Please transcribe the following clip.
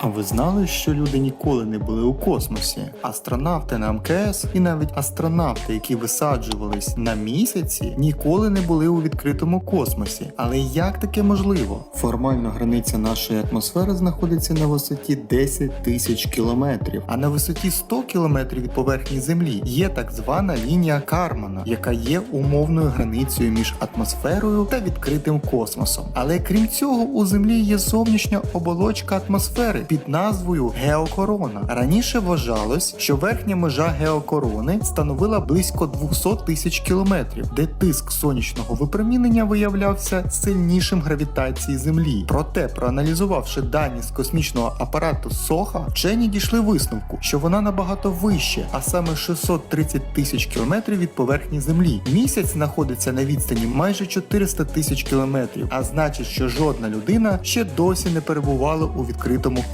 А ви знали, що люди ніколи не були у космосі? Астронавти на МКС і навіть астронавти, які висаджувались на місяці, ніколи не були у відкритому космосі. Але як таке можливо? Формально границя нашої атмосфери знаходиться на висоті 10 тисяч кілометрів, а на висоті 100 кілометрів від поверхні Землі є так звана лінія Кармана, яка є умовною границею між атмосферою та відкритим космосом. Але крім цього, у Землі є зовнішня оболочка атмосфери під назвою геокорона. Раніше вважалось, що верхня межа геокорони становила близько 200 тисяч кілометрів, де тиск сонячного випромінення виявлявся сильнішим гравітації Землі. Проте, проаналізувавши дані з космічного апарату Соха, вчені дійшли висновку, що вона набагато вище, а саме 630 тисяч кілометрів від поверхні Землі. Місяць знаходиться на відстані майже 400 тисяч кілометрів, а значить, що жодна людина ще досі не перебувала у відкритому